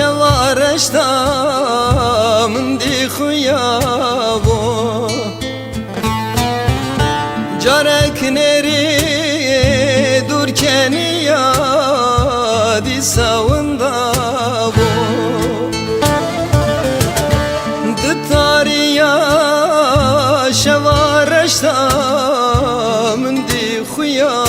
çevareştam dixuyavo Carek neri durkeni ya di savunda vo Dıtari ya şeva